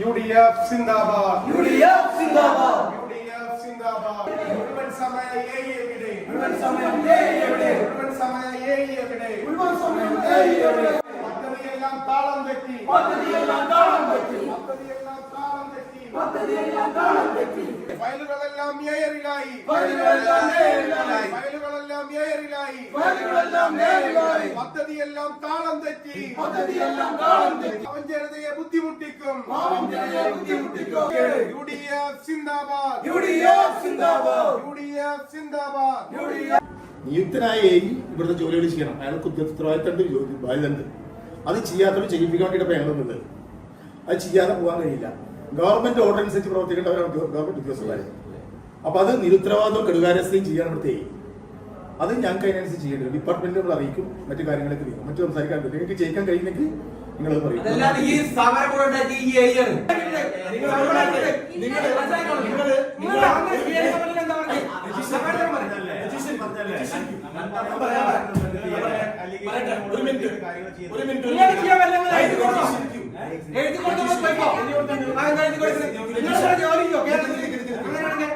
U D F സിന്ദാബാദ് U D F സിന്ദാബാദ് U D F സിന്ദാബാദ് മുഴുവൻ സമയ എ എവിടെ മുഴുവൻ സമയം ഏ എവിടെ മുഴുവൻ സമയ എ എവിടെ മുഴുവൻ സമയം ഏ എവിടെ പദ്ധതിയെല്ലാം താളം തെറ്റി പദ്ധതിയെല്ലാം താളം തെറ്റി പദ്ധതിയെല്ലാം താളം തെറ്റി പദ്ധതിയെല്ലാം ഫയലുകളെല്ലാം ഏയറിലായി വയലുകളെല്ലാം ഏയറിലായി. പദ്ധതിയെല്ലാം താളം തെറ്റി. പദ്ധതിയെല്ലാം താളം തെറ്റി. അവൻ ജനതയെ ബുദ്ധിമുട്ടിക്കും. പാവം ജനതയെ ബുദ്ധിമുട്ടിക്കും. യു ഡി എഫ് സിന്ദാബാദ്. യു ഡി എഫ് സിന്ദാബാദ്. യു ഡി എഫ് സിന്ദാബാദ്. യു ഡി എഫ് നിയുക്തനായ ഇവിടുത്തെ ജോലികൾ ചെയ്യണം. അയാൾക്ക് ഉത്തരവാദിത്തമുണ്ട് ജോലി ബാധ്യതയുണ്ട്. അത് ചെയ്യാത്തവർ ചെയ്യിപ്പിക്കാൻ വേണ്ടിയിട്ട് വേണമെന്നുള്ളത് അത് ചെയ്യാതെ പോകാൻ കഴിയില്ല. ഗവൺമെന്റ് ഓർഡർ അനുസരിച്ച് പ്രവർത്തിക്കേണ്ടവരാണ് ഗവൺമെന്റ് ഉദ്യോഗസ്ഥരായിരുന്നു അപ്പൊ അത് നിരുത്തരവാദവും കെടുകാരസ്ഥയും ചെയ്യാൻ ഇവിടുത്തെ അത് ഞങ്ങൾക്ക് അതിനനുസരിച്ച് ചെയ്യേണ്ടത് ഡിപ്പാർട്ട്മെന്റ് നമ്മൾ അറിയിക്കും മറ്റു കാര്യങ്ങളൊക്കെ ചെയ്യും മറ്റു സംസാരിക്കാൻ പറ്റും നിങ്ങൾക്ക് ചെയ്യിക്കാൻ കഴിയുമെങ്കിൽ നിങ്ങൾ പറയും ഒരു മിനിറ്റ് ഒരു മിനിറ്റ് എഴുതി കൊടുത്തോളൂ പോയിക്കോ. എന്താ എഴുതി കൊടുക്കുന്നത്? നിങ്ങൾ ഇവിടെ ജോലി ചെയ്യോ? കേരളത്തിൽ അങ്ങനെയാണെങ്കിൽ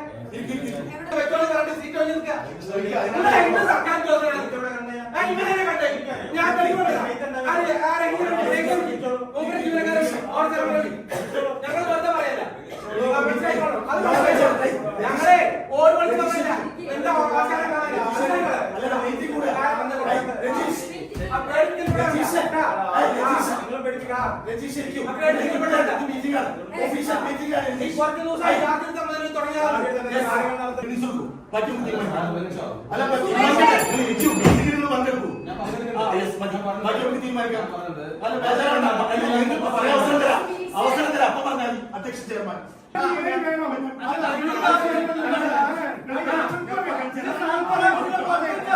രജീഷ് ഇരിക്കൂ. ഒഫീഷ്യൽ മീറ്റിംഗ് ആണ് ചെയർമാൻ രജീഷ്.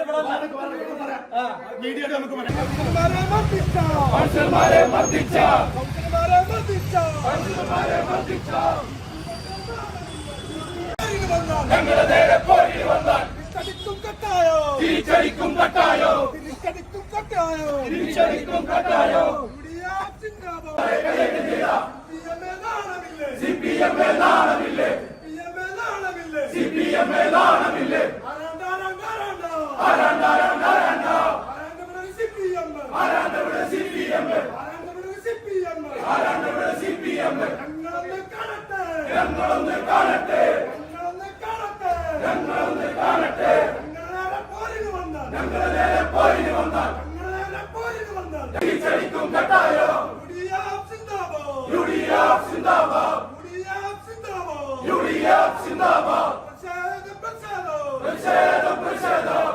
മതി, നമുക്ക് തീരുമാനിക്കാം. അല്ല, ബേജാറാവണ്ട. അല്ല, നിങ്ങൾക്ക് പറയാൻ അവസരം തരാം. അവസരം തരാം. അപ്പൊ പറഞ്ഞാൽ മതി. അധ്യക്ഷ ചെയർമാൻ മീഡിയയുടെ നമുക്ക് പറയാം തിരിച്ചടിക്കും കട്ടായോ തിരിച്ചടിക്കും കട്ടായോ തിരിച്ചടിക്കും കട്ടായോ സി പി എം നാണമില്ലേ സി പി എം നാണമില്ലേ സി പി എം നാണമില്ലേ C P M C P M C P M ഞങ്ങളൊന്ന് കാണട്ടെ ഞങ്ങളൊന്ന് കാണട്ടെ ഞങ്ങളൊന്ന് കാണട്ടെ ഞങ്ങളൊന്ന് കാണട്ടെ ഞങ്ങളെ പോരിന് വന്നാൽ ഞങ്ങളെ പോരിന് വന്നാൽ ഞങ്ങളെ പോരിന് വന്നാൽ തിരിച്ചടിക്കും കട്ടായോ യു ഡി എഫ് സിന്ദാബാദ് യു ഡി എഫ് സിന്ദാബാദ് യു ഡി എഫ് സിന്ദാബാദ് പ്രതിഷേധം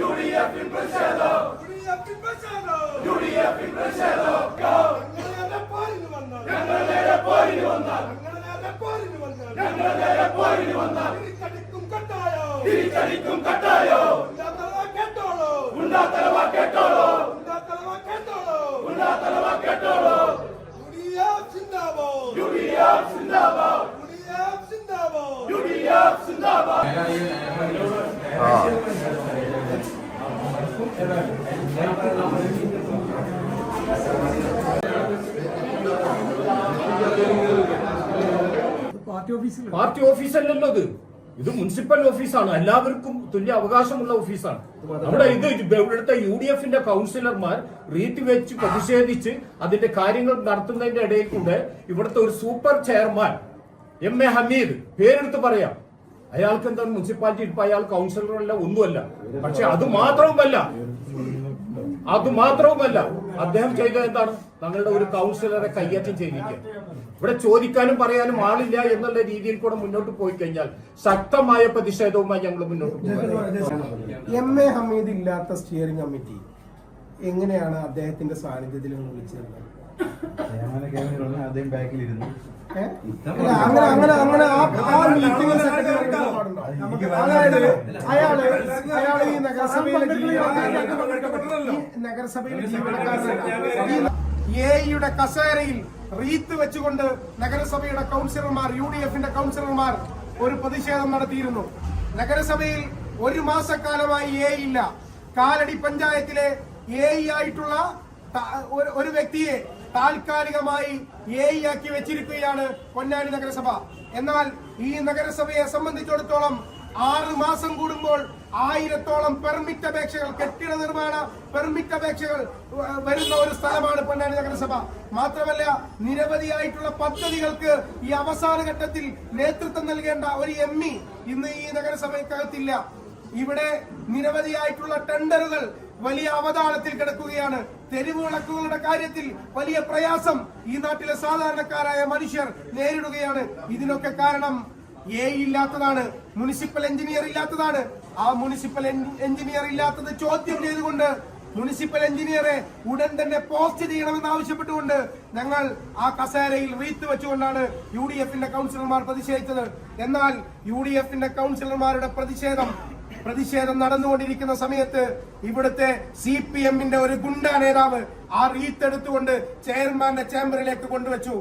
യു ഡി എഫിൻ പ്രതിഷേധം യു ഡി എഫിൻ പ്രതിഷേധം യു ഡി എഫിൻ പ്രതിഷേധം ഞങ്ങളെ പോരിന് വന്നാൽ ഞങ്ങളെ പോരിന് വന്നാൽ ഞങ്ങളെ പോരിന് വന്നാൽ ഞങ്ങളെ പോരിന് വന്നാൽ തിരിച്ചടിക്കും കട്ടായോ തിരിച്ചടിക്കും കട്ടായോ ഉണ്ടാത്തലവ കേട്ടോളൂ ഉണ്ടാത്തലവ കേട്ടോളൂ ഉണ്ടാത്തലവ കേട്ടോളൂ ഉണ്ടാത്തലവ കേട്ടോളൂ യു ഡി എഫ് സിന്ദാബാദ് യു ഡി എഫ് സിന്ദാബാദ് യു ഡി എഫ് സിന്ദാബാദ് യു ഡി എഫ് സിന്ദാബാദ് പാർട്ടി ഓഫീസല്ലല്ലോ ഇത്. ഇത് മുനിസിപ്പൽ ഓഫീസാണ്. എല്ലാവർക്കും തുല്യ അവകാശമുള്ള ഓഫീസാണ്. നമ്മുടെ ഇത് ഇവിടുത്തെ യു ഡി എഫിന്റെ കൗൺസിലർമാർ റീറ്റ് വെച്ച് പ്രതിഷേധിച്ച് അതിന്റെ കാര്യങ്ങൾ നടത്തുന്നതിന്റെ ഇടയിൽ കൂടെ ഇവിടുത്തെ ഒരു super chairman M A Hameed പേരെടുത്ത് പറയാം. അയാൾക്ക് എന്താണ് മുനിസിപ്പാലിറ്റി ഇപ്പൊ അയാൾ കൗൺസിലറല്ല ഒന്നുമല്ല. പക്ഷെ അത് മാത്രവുമല്ല അത് മാത്രവുമല്ല അദ്ദേഹം ചെയ്തത് എന്താണ്? തങ്ങളുടെ ഒരു കൗൺസിലറെ കയ്യേറ്റം ചെയ്തിരിക്കുക. ഇവിടെ ചോദിക്കാനും പറയാനും ആളില്ല എന്നുള്ള രീതിയിൽ കൂടെ മുന്നോട്ട് പോയി കഴിഞ്ഞാൽ ശക്തമായ പ്രതിഷേധവുമായി ഞങ്ങൾ മുന്നോട്ട് പോകും. എം. എ. ഹമീദ് ഇല്ലാത്ത സ്റ്റിയറിംഗ് കമ്മിറ്റി എങ്ങനെയാണ് അദ്ദേഹത്തിന്റെ സാന്നിധ്യത്തിൽ വിളിച്ചിരുന്നത് അദ്ദേഹം ബാക്കിലിരുന്നു. അങ്ങനെ അങ്ങനെ അങ്ങനെ ആ ആ മീറ്റിംഗ് അതായത് അയാൾ അയാൾ ഈ നഗരസഭയിലെ നഗരസഭയിലെ ജീവനക്കാരനല്ല. എയുടെ കസേരയിൽ റീത്ത് വെച്ചുകൊണ്ട് നഗരസഭയുടെ കൗൺസിലർമാർ യു ഡി എഫിന്റെ കൗൺസിലർമാർ ഒരു പ്രതിഷേധം നടത്തിയിരുന്നു. നഗരസഭയിൽ ഒരു മാസക്കാലമായി എ ഇല്ല. കാലടി പഞ്ചായത്തിലെ എ ആയിട്ടുള്ള ഒരു വ്യക്തിയെ താൽക്കാലികമായി എ ആക്കി വെച്ചിരിക്കുകയാണ് പൊന്നാനി നഗരസഭ. എന്നാൽ ഈ നഗരസഭയെ സംബന്ധിച്ചിടത്തോളം ആറ് മാസം കൂടുമ്പോൾ ആയിരത്തോളം പെർമിറ്റ് അപേക്ഷകൾ കെട്ടിട നിർമ്മാണ പെർമിറ്റ് അപേക്ഷകൾ വരുന്ന ഒരു സ്ഥലമാണ് പൊന്നാനി നഗരസഭ. മാത്രമല്ല നിരവധിയായിട്ടുള്ള പദ്ധതികൾക്ക് ഈ അവസാന ഘട്ടത്തിൽ നേതൃത്വം നൽകേണ്ട ഒരു എം ഇ ഇന്ന് ഈ നഗരസഭയ്ക്കകത്തില്ല. ഇവിടെ നിരവധിയായിട്ടുള്ള ടെൻഡറുകൾ വലിയ അവതാളത്തിൽ കിടക്കുകയാണ്. തെരുവ് വിളക്കുകളുടെ കാര്യത്തിൽ വലിയ പ്രയാസം ഈ നാട്ടിലെ സാധാരണക്കാരായ മനുഷ്യർ നേരിടുകയാണ്. ഇതിനൊക്കെ കാരണം എ ഇല്ലാത്തതാണ് മുനിസിപ്പൽ എഞ്ചിനീയർ ഇല്ലാത്തതാണ്. ആ മുനിസിപ്പൽ എഞ്ചിനീയർ ഇല്ലാത്തത് ചോദ്യം ചെയ്തുകൊണ്ട് മുനിസിപ്പൽ എഞ്ചിനീയറെ ഉടൻ തന്നെ പോസ്റ്റ് ചെയ്യണമെന്ന് ആവശ്യപ്പെട്ടുകൊണ്ട് ഞങ്ങൾ ആ കസേരയിൽ റീത്ത് വെച്ചുകൊണ്ടാണ് യു ഡി എഫിന്റെ കൗൺസിലർമാർ പ്രതിഷേധിച്ചത്. എന്നാൽ യു ഡി എഫിന്റെ കൗൺസിലർമാരുടെ പ്രതിഷേധം പ്രതിഷേധം നടന്നുകൊണ്ടിരിക്കുന്ന സമയത്ത് ഇവിടുത്തെ സി പി എമ്മിന്റെ ഒരു ഗുണ്ട നേതാവ് ആ റീത്ത് എടുത്തുകൊണ്ട് ചെയർമാന്റെ ചേംബറിലേക്ക് കൊണ്ടുവച്ചു.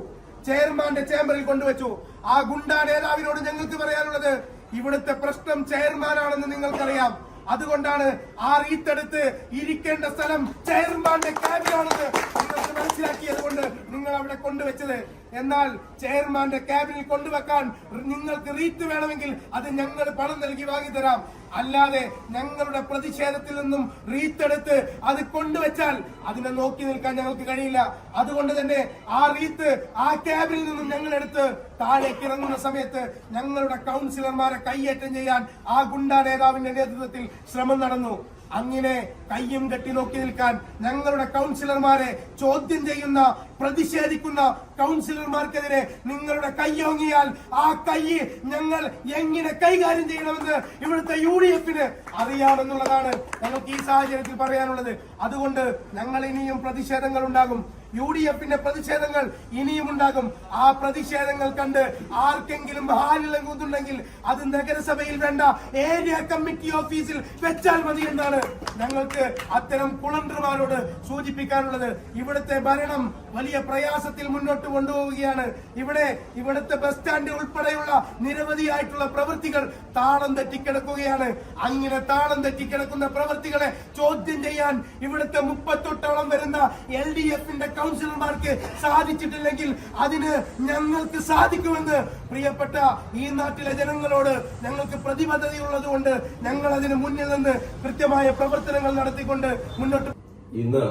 ചെയർമാന്റെ ചേംബറിൽ കൊണ്ടുവച്ചു. ആ ഗുണ്ട നേതാവിനോട് ഞങ്ങൾക്ക് പറയാനുള്ളത് ഇവിടുത്തെ പ്രശ്നം ചെയർമാനാണെന്ന് നിങ്ങൾക്കറിയാം. അതുകൊണ്ടാണ് ആ റീത്തെടുത്ത് ഇരിക്കേണ്ട സ്ഥലം ചെയർമാന്റെ ക്യാബിനാണെന്ന് നിങ്ങൾക്ക് മനസ്സിലാക്കിയത് കൊണ്ട് നിങ്ങൾ അവിടെ കൊണ്ടുവച്ചത്. എന്നാൽ ചെയർമാന്റെ ക്യാബിനിൽ കൊണ്ടുവെക്കാൻ നിങ്ങൾക്ക് റീറ്റ് വേണമെങ്കിൽ അത് ഞങ്ങൾ പണം നൽകി വാങ്ങിത്തരാം അല്ലാതെ ഞങ്ങളുടെ പ്രതിഷേധത്തിൽ നിന്നും റീത്തെടുത്ത് അത് കൊണ്ടുവച്ചാൽ അതിനെ നോക്കി നിൽക്കാൻ ഞങ്ങൾക്ക് കഴിയില്ല. അതുകൊണ്ട് തന്നെ ആ റീത്ത് ആ ക്യാബിനിൽ നിന്നും ഞങ്ങൾ എടുത്ത് താഴേക്ക് ഇറങ്ങുന്ന സമയത്ത് ഞങ്ങളുടെ കൗൺസിലർമാരെ കൈയേറ്റം ചെയ്യാൻ ആ ഗുണ്ടാ നേതാവിന്റെ നേതൃത്വത്തിൽ ശ്രമം നടന്നു. അങ്ങനെ കയ്യും കെട്ടി നോക്കി നിൽക്കാൻ ഞങ്ങളുടെ കൗൺസിലർമാരെ ചോദ്യം ചെയ്യുന്ന പ്രതിഷേധിക്കുന്ന കൗൺസിലർമാർക്കെതിരെ നിങ്ങളുടെ കയ്യോങ്ങിയാൽ ആ കൈ ഞങ്ങൾ എങ്ങനെ കൈകാര്യം ചെയ്യണമെന്ന് ഇവിടുത്തെ യു ഡി എഫിന് അറിയാമെന്നുള്ളതാണ് ഞങ്ങൾക്ക് ഈ സാഹചര്യത്തിൽ പറയാനുള്ളത്. അതുകൊണ്ട് ഞങ്ങൾ ഇനിയും പ്രതിഷേധങ്ങൾ ഉണ്ടാകും യു ഡി എഫിന്റെ പ്രതിഷേധങ്ങൾ ഇനിയും ഉണ്ടാകും. ആ പ്രതിഷേധങ്ങൾ കണ്ട് ആർക്കെങ്കിലും ഹാലിളകുന്നുണ്ടെങ്കിൽ അത് നഗരസഭയിൽ വേണ്ട ഏരിയ കമ്മിറ്റി ഓഫീസിൽ വെച്ചാൽ മതി എന്നാണ് ഞങ്ങൾക്ക് അത്തരം കുളണ്ടർമാരോട് സൂചിപ്പിക്കാനുള്ളത്. ഇവിടുത്തെ ഭരണം വലിയ പ്രയാസത്തിൽ മുന്നോട്ട് കൊണ്ടുപോവുകയാണ്. ഇവിടെ ഇവിടുത്തെ ബസ് സ്റ്റാൻഡ് ഉൾപ്പെടെയുള്ള നിരവധിയായിട്ടുള്ള പ്രവൃത്തികൾ താളം തെറ്റിക്കിടക്കുകയാണ്. അങ്ങനെ താളം തെറ്റിക്കിടക്കുന്ന പ്രവൃത്തികളെ ചോദ്യം ചെയ്യാൻ ഇവിടുത്തെ മുപ്പത്തൊട്ടോളം വരുന്ന എൽ ഡി എഫിന്റെ കൗൺസിലർമാർക്ക് സാധിച്ചിട്ടില്ലെങ്കിൽ അതിന് ഞങ്ങൾക്ക് സാധിക്കുമെന്ന് പ്രിയപ്പെട്ട ഈ നാട്ടിലെ ജനങ്ങളോട് ഞങ്ങൾക്ക് പ്രതിബദ്ധതയുള്ളത് കൊണ്ട് ഞങ്ങൾ അതിന് മുന്നിൽ നിന്ന് കൃത്യമായ പ്രവർത്തനങ്ങൾ നടത്തിക്കൊണ്ട് മുന്നോട്ട് ഇന്ന്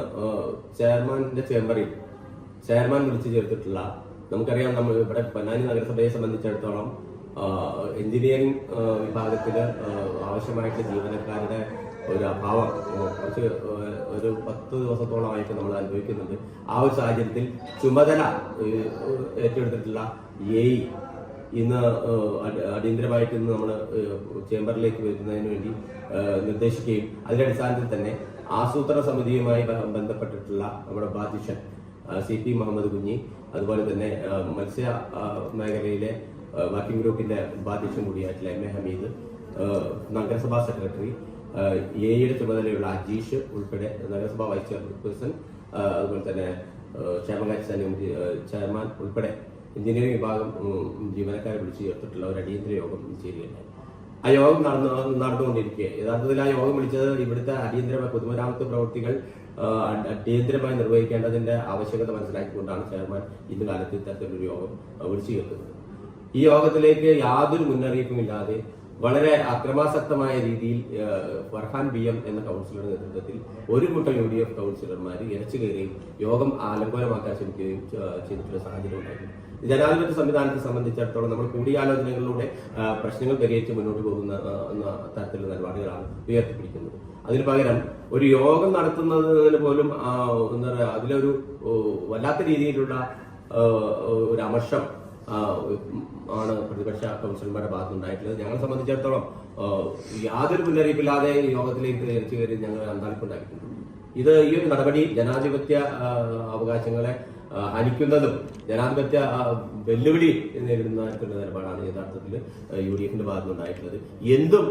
ചെയർമാന്റെ ചേംബറിൽ ചെയർമാൻ വിളിച്ചു ചേർത്തിട്ടുള്ള നമുക്കറിയാം നമ്മൾ ഇവിടെ പൊന്നാനി നഗരസഭയെ സംബന്ധിച്ചിടത്തോളം എഞ്ചിനീയറിംഗ് വിഭാഗത്തിൽ ആവശ്യമായിട്ട് ജീവനക്കാരുടെ ഒരു അഭാവം കുറച്ച് ഒരു പത്ത് ദിവസത്തോളമായിട്ട് നമ്മൾ അനുഭവിക്കുന്നുണ്ട്. ആ ഒരു സാഹചര്യത്തിൽ ചുമതല ഏറ്റെടുത്തിട്ടുള്ള എ ഇന്ന് അടിയന്തരമായിട്ട് ഇന്ന് നമ്മൾ ചേംബറിലേക്ക് വരുന്നതിന് വേണ്ടി നിർദ്ദേശിക്കുകയും അതിന്റെ അടിസ്ഥാനത്തിൽ തന്നെ ആസൂത്രണ സമിതിയുമായി ബന്ധപ്പെട്ടിട്ടുള്ള നമ്മുടെ ബാധ്യക്ഷൻ സി പി മുഹമ്മദ് കുഞ്ഞി അതുപോലെ തന്നെ മത്സ്യ മേഖലയിലെ വർക്കിംഗ് ഗ്രൂപ്പിന്റെ ബാധ്യക്ഷൻ കൂടിയായിട്ടുള്ള എം എ ഹമീദ് നഗരസഭാ സെക്രട്ടറി ഏഹ്, എയുടെ ചുമതലയുള്ള അജീഷ് ഉൾപ്പെടെ നഗരസഭാ വൈസ് ചെയർപേഴ്സൺ അതുപോലെ തന്നെ ക്ഷേമകാര്യ ചെയർമാൻ ഉൾപ്പെടെ എഞ്ചിനീയറിംഗ് വിഭാഗം ജീവനക്കാരെ വിളിച്ചു ചേർത്തിട്ടുള്ള ഒരു അടിയന്തര യോഗം ചേരുകയുണ്ടായി ആ യോഗം നടന്നു നടന്നുകൊണ്ടിരിക്കുക യഥാർത്ഥത്തിൽ ആ യോഗം വിളിച്ചത് ഇവിടുത്തെ അടിയന്തരമായ പൊതുമരാമത്ത് പ്രവൃത്തികൾ അടിയന്തരമായി നിർവഹിക്കേണ്ടതിന്റെ ആവശ്യകത മനസ്സിലാക്കിക്കൊണ്ടാണ് ചെയർമാൻ ഇന്ന് കാലത്ത് ഇത്തരത്തിലൊരു യോഗം വിളിച്ചു ചേർക്കുന്നത് ഈ യോഗത്തിലേക്ക് യാതൊരു മുന്നറിയിപ്പും ഇല്ലാതെ വളരെ അക്രമാസക്തമായ രീതിയിൽ ഫർഹാൻ ബി എം എന്ന കൗൺസിലറുടെ നേതൃത്വത്തിൽ ഒരു കൂട്ടം യു ഡി എഫ് കൗൺസിലർമാർ ഇരച്ചു കയറുകയും യോഗം ആലങ്കോലമാക്കാൻ ശ്രമിക്കുകയും ചെയ്തിട്ടുള്ള സാഹചര്യം ഉണ്ടായിരുന്നു. ജനാധിപത്യ സംവിധാനത്തെ സംബന്ധിച്ചിടത്തോളം നമ്മൾ കൂടിയാലോചനകളിലൂടെ പ്രശ്നങ്ങൾ പരിഹരിച്ച് മുന്നോട്ട് പോകുന്ന തരത്തിലുള്ള നിലപാടുകളാണ് ഉയർത്തിപ്പിടിക്കുന്നത്. അതിന് പകരം ഒരു യോഗം നടത്തുന്നതിന് പോലും എന്താ പറയുക അതിലൊരു വല്ലാത്ത രീതിയിലുള്ള ഒരു അമർഷം ആണ് പ്രതിപക്ഷ കൗൺസിലർമാരുടെ ഭാഗത്ത് ഉണ്ടായിട്ടുള്ളത് ഞങ്ങളെ സംബന്ധിച്ചിടത്തോളം യാതൊരു മുന്നറിയിപ്പില്ലാതെ യോഗത്തിലേക്ക് തിരിച്ചു കയറി ഞങ്ങൾ അന്താളിപ്പുണ്ടാക്കിയിട്ടുണ്ട്. ഇത് ഈ ഒരു നടപടി ജനാധിപത്യ അവകാശങ്ങളെ ഹനിക്കുന്നതും ജനാധിപത്യ വെല്ലുവിളി നേരിടുന്ന നിലപാടാണ് യഥാർത്ഥത്തിൽ യു ഡി എഫിന്റെ ഭാഗത്ത് ഉണ്ടായിട്ടുള്ളത് എന്തും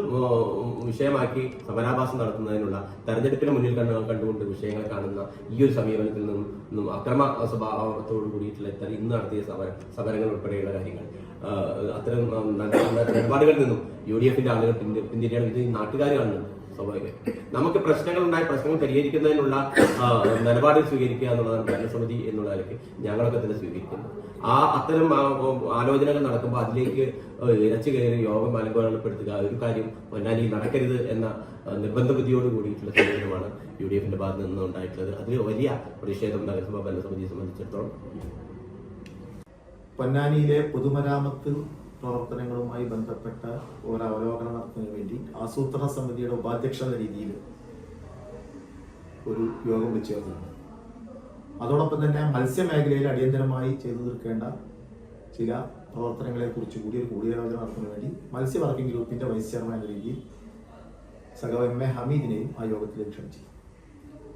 വിഷയമാക്കി സമരാഭാസം നടത്തുന്നതിനുള്ള തെരഞ്ഞെടുപ്പിന് മുന്നിൽ കണ്ടു കണ്ടുകൊണ്ട് വിഷയങ്ങളെ കാണുന്ന ഈ ഒരു സമീപനത്തിൽ നിന്നും അക്രമ സ്വഭാവത്തോട് കൂടിയിട്ടുള്ള ഇത്തരം ഇന്ന് നടത്തിയ സമര സമരങ്ങൾ ഉൾപ്പെടെയുള്ള കാര്യങ്ങൾ അത്തരം നിലപാടുകളിൽ നിന്നും യു ഡി എഫിന്റെ ആളുകൾ പിന്തി പിന്തിരിയാണ്. ഇത് നാട്ടുകാർ കാണുന്നുണ്ട്. സ്വാഭാവികം. നമുക്ക് പ്രശ്നങ്ങൾ ഉണ്ടായ പ്രശ്നങ്ങൾ പരിഹരിക്കുന്നതിനുള്ള നിലപാട് സ്വീകരിക്കുക എന്നുള്ളതാണ് ഭരണസമിതി എന്നുള്ള നിലയ്ക്ക് ഞങ്ങളൊക്കെ തന്നെ സ്വീകരിക്കുന്നത് ആ അത്തരം ആലോചനകൾ നടക്കുമ്പോൾ അതിലേക്ക് ഇരച്ചു കയറി യോഗം അലങ്കോലപ്പെടുത്തുക ഒരു കാര്യം പൊന്നാനിയിൽ നടക്കരുത് എന്ന നിർബന്ധ ബുദ്ധിയോട് കൂടിയിട്ടുള്ള സമീപനമാണ് യു ഡി എഫിന്റെ ഭാഗത്ത് നിന്ന് ഉണ്ടായിട്ടുള്ളത് അതിൽ വലിയ പ്രതിഷേധം നഗരസഭാ ഭരണസമിതിയെ സംബന്ധിച്ചിടത്തോളം. പൊന്നാനിയിലെ പൊതുമരാമത്ത് പ്രവർത്തനങ്ങളുമായി ബന്ധപ്പെട്ട ഒരു അവലോകനം നടത്തുന്നതിന് വേണ്ടി ആസൂത്രണ സമിതിയുടെ ഉപാധ്യക്ഷ എന്ന രീതിയിൽ ഒരു യോഗം വെച്ച് ചേർന്നിട്ടുണ്ട് അതോടൊപ്പം തന്നെ മത്സ്യമേഖലയിൽ അടിയന്തരമായി ചെയ്തു തീർക്കേണ്ട ചില പ്രവർത്തനങ്ങളെ കുറിച്ച് കൂടി ഒരു കൂടിയാലോചന നടത്തുന്നതിന് വേണ്ടി മത്സ്യ വർക്കിംഗ് ഗ്രൂപ്പിന്റെ വൈസ് ചെയർമാൻ എന്ന രീതിയിൽ സഖാവ് എം എ ഹമീദിനെയും ആ യോഗത്തിൽ ക്ഷണിച്ചു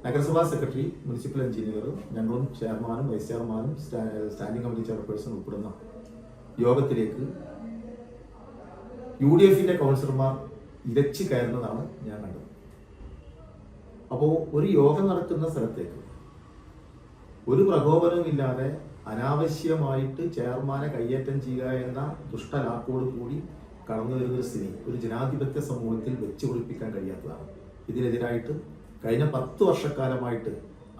നഗരസഭാ സെക്രട്ടറി മുനിസിപ്പൽ എഞ്ചിനീയറും ഞങ്ങളും ചെയർമാനും വൈസ് ചെയർമാനും സ്റ്റാ- സ്റ്റാൻഡിംഗ് കമ്മിറ്റി ചെയർപേഴ്സൺ ഉൾപ്പെടുന്ന യോഗത്തിലേക്ക് യു ഡി എഫിന്റെ കൗൺസിലർമാർ ഇരച്ചു കയറുന്നതാണ് ഞാൻ കണ്ടത്. അപ്പോൾ ഒരു യോഗം നടക്കുന്ന സ്ഥലത്തേക്ക് ഒരു പ്രകോപനവുമില്ലാതെ അനാവശ്യമായിട്ട് ചെയർമാനെ കയ്യേറ്റം ചെയ്യുക എന്ന ദുഷ്ടലാക്കോട് കൂടി കടന്നു വരുന്ന ഒരു സ്ഥിതി ഒരു ജനാധിപത്യ സമൂഹത്തിൽ വെച്ചു കുളിപ്പിക്കാൻ കഴിയാത്തതാണ്. ഇതിനെതിരായിട്ട് കഴിഞ്ഞ പത്ത് വർഷക്കാലമായിട്ട്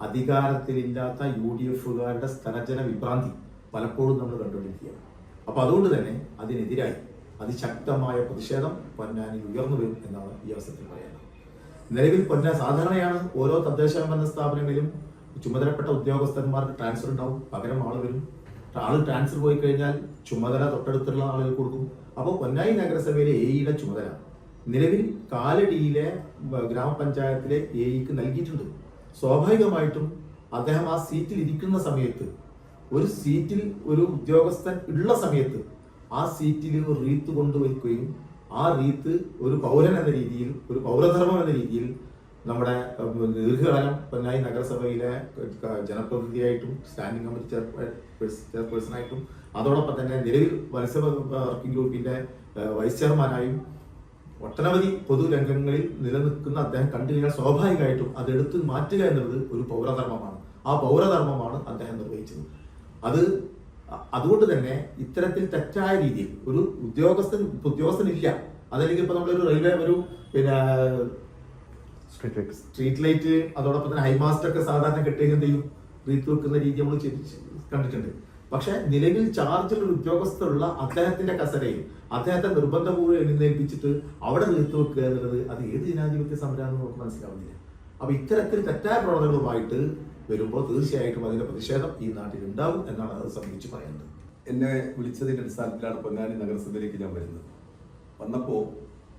അധികാരത്തിലില്ലാത്ത യു ഡി എഫുകാരുടെ സ്ഥലജന വിഭ്രാന്തി പലപ്പോഴും നമ്മൾ കണ്ടുകൊണ്ടിരിക്കുകയാണ്. അപ്പോൾ അതുകൊണ്ട് തന്നെ അതിനെതിരായി അതിശക്തമായ പ്രതിഷേധം പൊന്നാനിൽ ഉയർന്നു വരും എന്നാണ് ഈ അവസരത്തിൽ പറയുന്നത്. നിലവിൽ പൊന്നാൻ സാധാരണയാണ് ഓരോ തദ്ദേശ ഭരണ സ്ഥാപനങ്ങളിലും ചുമതലപ്പെട്ട ഉദ്യോഗസ്ഥന്മാർക്ക് ട്രാൻസ്ഫർ ഉണ്ടാവും. പകരം ആൾ വരും. ആൾ ട്രാൻസ്ഫർ പോയി കഴിഞ്ഞാൽ ചുമതല തൊട്ടടുത്തുള്ള ആളുകൾ കൊടുക്കും. അപ്പോൾ പൊന്നായി നഗരസഭയിലെ എയുടെ ചുമതല നിലവിൽ കാലടിയിലെ ഗ്രാമപഞ്ചായത്തിലെ എഇക്ക് നൽകിയിട്ടുണ്ട്. സ്വാഭാവികമായിട്ടും അദ്ദേഹം ആ സീറ്റിൽ ഇരിക്കുന്ന സമയത്ത് ഒരു സീറ്റിൽ ഒരു ഉദ്യോഗസ്ഥൻ ഉള്ള സമയത്ത് ആ സീറ്റിൽ ഒരു റീത്ത് കൊണ്ടുവയ്ക്കുകയും ആ റീത്ത് ഒരു പൗരൻ എന്ന രീതിയിൽ ഒരു പൗരധർമ്മം എന്ന രീതിയിൽ നമ്മുടെ ദീർഘകാലം പൊന്നായി നഗരസഭയിലെ ജനപ്രതിനിധിയായിട്ടും സ്റ്റാൻഡിംഗ് കമ്മിറ്റി ചെയർപേഴ്സണായിട്ടും അതോടൊപ്പം തന്നെ നിലവിൽ മത്സ്യ വർക്കിംഗ് ഗ്രൂപ്പിന്റെ വൈസ് ചെയർമാനായും ഒട്ടനവധി പൊതുരംഗങ്ങളിൽ നിലനിൽക്കുന്ന അദ്ദേഹം കണ്ടു കഴിഞ്ഞാൽ സ്വാഭാവികമായിട്ടും അതെടുത്ത് മാറ്റുക എന്നുള്ളത് ഒരു പൗരധർമ്മമാണ്. ആ പൗരധർമ്മമാണ് അദ്ദേഹം നിർവഹിച്ചത്. അത് അതുകൊണ്ട് തന്നെ ഇത്തരത്തിൽ തെറ്റായ രീതിയിൽ ഒരു ഉദ്യോഗസ്ഥൻ ഉദ്യോഗസ്ഥനില്ല അതല്ലെങ്കിൽ ഇപ്പൊ നമ്മളൊരു റെയിൽവേ ഒരു പിന്നെ സ്ട്രീറ്റ് ലൈറ്റ് അതോടൊപ്പം തന്നെ ഹൈമാസ്റ്റ് ഒക്കെ സാധാരണ കെട്ടുകയും എന്ത് ചെയ്യും റീത്ത് വെക്കുന്ന രീതി നമ്മൾ കണ്ടിട്ടുണ്ട്. പക്ഷെ നിലവിൽ ചാർജിൽ ഒരു ഉദ്യോഗസ്ഥരുള്ള അദ്ദേഹത്തിന്റെ കസരയിൽ അദ്ദേഹത്തെ നിർബന്ധപൂർവം എഴുന്നേൽപ്പിച്ചിട്ട് അവിടെ റീത്ത് വെക്കുക എന്നുള്ളത് അത് ഏത് ജനാധിപത്യ സമരമാണെന്ന് നമുക്ക് മനസ്സിലാവുന്നില്ല. അപ്പൊ ഇത്തരത്തിൽ തെറ്റായ പ്രവണതകളുമായിട്ട് വരുമ്പോൾ തീർച്ചയായിട്ടും അതിന്റെ പ്രതിഷേധം ഈ നാട്ടിൽ ഉണ്ടാവും എന്നാണ് അത് സംബന്ധിച്ച് പറയുന്നത്. എന്നെ വിളിച്ചതിന്റെ അടിസ്ഥാനത്തിലാണ് പൊന്നാനി നഗരസഭയിലേക്ക് ഞാൻ വരുന്നത്. വന്നപ്പോൾ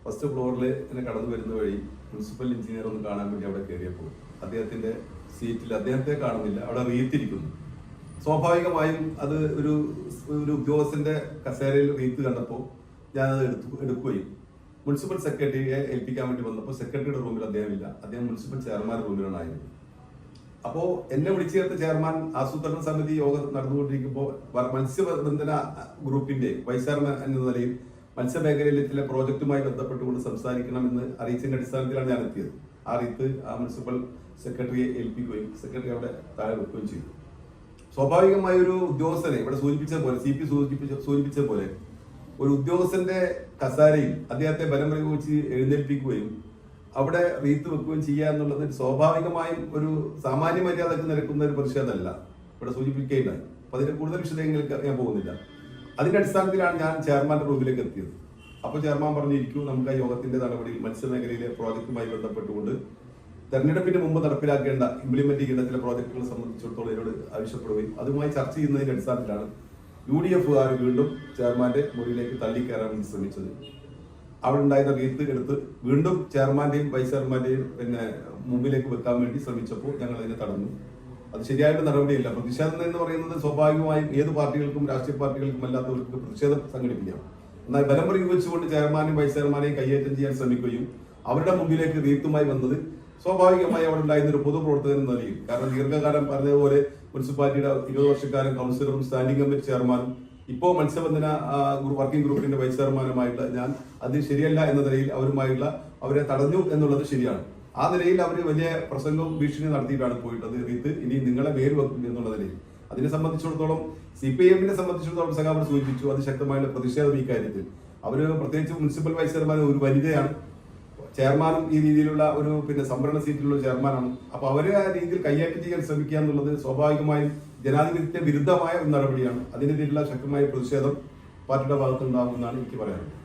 ഫസ്റ്റ് ഫ്ലോറിൽ എന്നെ കടന്നു വരുന്ന വഴി മുനിസിപ്പൽ എഞ്ചിനീയർ ഒന്ന് കാണാൻ വേണ്ടി അവിടെ കയറിയപ്പോൾ അദ്ദേഹത്തിന്റെ സീറ്റിൽ അദ്ദേഹത്തെ കാണുന്നില്ല അവിടെ റീത്തിരിക്കുന്നു. സ്വാഭാവികമായും അത് ഒരു ഒരു ഉദ്യോഗസ്ഥന്റെ കസേരയിൽ റീത്ത് കണ്ടപ്പോൾ ഞാനത് എടുത്തു എടുക്കുകയും മുനിസിപ്പൽ സെക്രട്ടറിയെ ഏൽപ്പിക്കാൻ വേണ്ടി വന്നപ്പോൾ സെക്രട്ടറിയുടെ റൂമിൽ അദ്ദേഹം ഇല്ല അദ്ദേഹം മുനിസിപ്പൽ ചെയർമാൻ റൂമിലാണ് ആയിരുന്നു അപ്പോ എന്നെ വിളിച്ചു ചേർത്ത ചെയർമാൻ ആസൂത്രണ സമിതി യോഗം നടന്നുകൊണ്ടിരിക്കുമ്പോൾ മത്സ്യബന്ധന ഗ്രൂപ്പിന്റെ വൈസ് ചെയർമാൻ എന്ന നിലയിൽ മത്സ്യമേഖലയിലെ ചില പ്രോജക്റ്റുമായി ബന്ധപ്പെട്ടുകൊണ്ട് സംസാരിക്കണമെന്ന് അറിയിച്ചതിന്റെ അടിസ്ഥാനത്തിലാണ് ഞാൻ എത്തിയത്. ആ റീത്ത് ആ മുനിസിപ്പൽ സെക്രട്ടറിയെ ഏൽപ്പിക്കുകയും സെക്രട്ടറി അവിടെ താഴെ വെക്കുകയും ചെയ്തു. സ്വാഭാവികമായ ഒരു ഉദ്യോഗസ്ഥനെ ഇവിടെ സൂചിപ്പിച്ച പോലെ സി പി സൂചിപ്പിച്ച സൂചിപ്പിച്ച പോലെ ഒരു ഉദ്യോഗസ്ഥന്റെ കസാരയിൽ അദ്ദേഹത്തെ ബലം പ്രയോഗിച്ച് എഴുന്നേൽപ്പിക്കുകയും അവിടെ റീത്ത് വെക്കുകയും ചെയ്യുക എന്നുള്ളത് സ്വാഭാവികമായും ഒരു സാമാന്യ മര്യാദയ്ക്ക് നിരക്കുന്ന ഒരു പ്രതിഷേധമല്ല. ഇവിടെ സൂചിപ്പിക്കുകയുണ്ടായി അപ്പൊ അതിന്റെ കൂടുതൽ വിശദങ്ങൾക്ക് ഞാൻ പോകുന്നില്ല. അതിന്റെ അടിസ്ഥാനത്തിലാണ് ഞാൻ ചെയർമാന്റെ റൂമിലേക്ക് എത്തിയത്. അപ്പോൾ ചെയർമാൻ പറഞ്ഞിരിക്കും നമുക്ക് ആ യോഗത്തിന്റെ നടപടിയിൽ മത്സ്യമേഖലയിലെ പ്രോജക്റ്റുമായി ബന്ധപ്പെട്ടുകൊണ്ട് തെരഞ്ഞെടുപ്പിന് മുമ്പ് നടപ്പിലാക്കേണ്ട ഇംപ്ലിമെന്റ് ചെയ്യേണ്ട ചില പ്രോജക്റ്റുകളെ സംബന്ധിച്ചിടത്തോളം എന്നോട് ആവശ്യപ്പെടുകയും അതുമായി ചർച്ച ചെയ്യുന്നതിന്റെ അടിസ്ഥാനത്തിലാണ് യു ഡി എഫുകാർ വീണ്ടും ചെയർമാന്റെ മുറിയിലേക്ക് തള്ളിക്കയറാൻ ശ്രമിച്ചത്. അവിടെ ഉണ്ടായിരുന്ന റീത്ത് എടുത്ത് വീണ്ടും ചെയർമാന്റെയും വൈസ് ചെയർമാന്റെയും പിന്നെ മുമ്പിലേക്ക് വെക്കാൻ വേണ്ടി ശ്രമിച്ചപ്പോൾ ഞങ്ങൾ അതിനെ തടഞ്ഞു. അത് ശരിയായിട്ട് നടപടിയില്ല. പ്രതിഷേധം എന്ന് പറയുന്നത് സ്വാഭാവികമായും ഏത് പാർട്ടികൾക്കും രാഷ്ട്രീയ പാർട്ടികൾക്കും അല്ലാത്തവർക്ക് പ്രതിഷേധം സംഘടിപ്പിക്കാം. എന്നാൽ ബലം പ്രയോഗിച്ചുകൊണ്ട് ചെയർമാനും വൈസ് ചെയർമാനെയും കൈയേറ്റം ചെയ്യാൻ ശ്രമിക്കുകയും അവരുടെ മുമ്പിലേക്ക് റീത്തുമായി വന്നത് സ്വാഭാവികമായി അവിടെ ഉണ്ടായിരുന്ന ഒരു പൊതുപ്രവർത്തകൻ എന്ന നിലയിൽ. കാരണം ദീർഘകാലം പറഞ്ഞതുപോലെ മുനിസിപ്പാലിറ്റിയുടെ ഇരുപത് വർഷക്കാലം കൗൺസിലറും സ്റ്റാൻഡിംഗ് കമ്മിറ്റി ചെയർമാനും ഇപ്പോൾ മത്സ്യബന്ധന വർക്കിംഗ് ഗ്രൂപ്പിന്റെ വൈസ് ചെയർമാനുമായിട്ട് ഞാൻ അത് ശരിയല്ല എന്ന നിലയിൽ അവരുമായിട്ടുള്ള അവരെ തടഞ്ഞു എന്നുള്ളത് ശരിയാണ്. ആ നിലയിൽ അവർ വലിയ പ്രസംഗവും ഭീഷണി നടത്തിയിട്ടാണ് പോയിട്ടത് ഇത് ഇനി നിങ്ങളെ പേര് വെക്കും എന്നുള്ള നിലയിൽ. അതിനെ സംബന്ധിച്ചിടത്തോളം സി പി എമ്മിനെ സംബന്ധിച്ചിടത്തോളം സഖാവ് സൂചിപ്പിച്ചു. അത് ശക്തമായ പ്രതിഷേധം ഈ കാര്യത്തിൽ. അവർ പ്രത്യേകിച്ച് മുനിസിപ്പൽ വൈസ് ചെയർമാൻ ഒരു വനിതയാണ്. ചെയർമാനും ഈ രീതിയിലുള്ള ഒരു പിന്നെ സംവരണ സീറ്റിലുള്ള ചെയർമാനാണ്. അപ്പൊ അവരെ ആ രീതിയിൽ കൈയാറ്റം ചെയ്യാൻ ശ്രമിക്കുക എന്നുള്ളത് സ്വാഭാവികമായും ജനാധിപത്യ വിരുദ്ധമായ ഒരു നടപടിയാണ്. അതിനെതിരെയുള്ള ശക്തമായ പ്രതിഷേധം പാർട്ടിയുടെ ഭാഗത്തുണ്ടാകുമെന്നാണ് എനിക്ക് പറയാനുള്ളത്.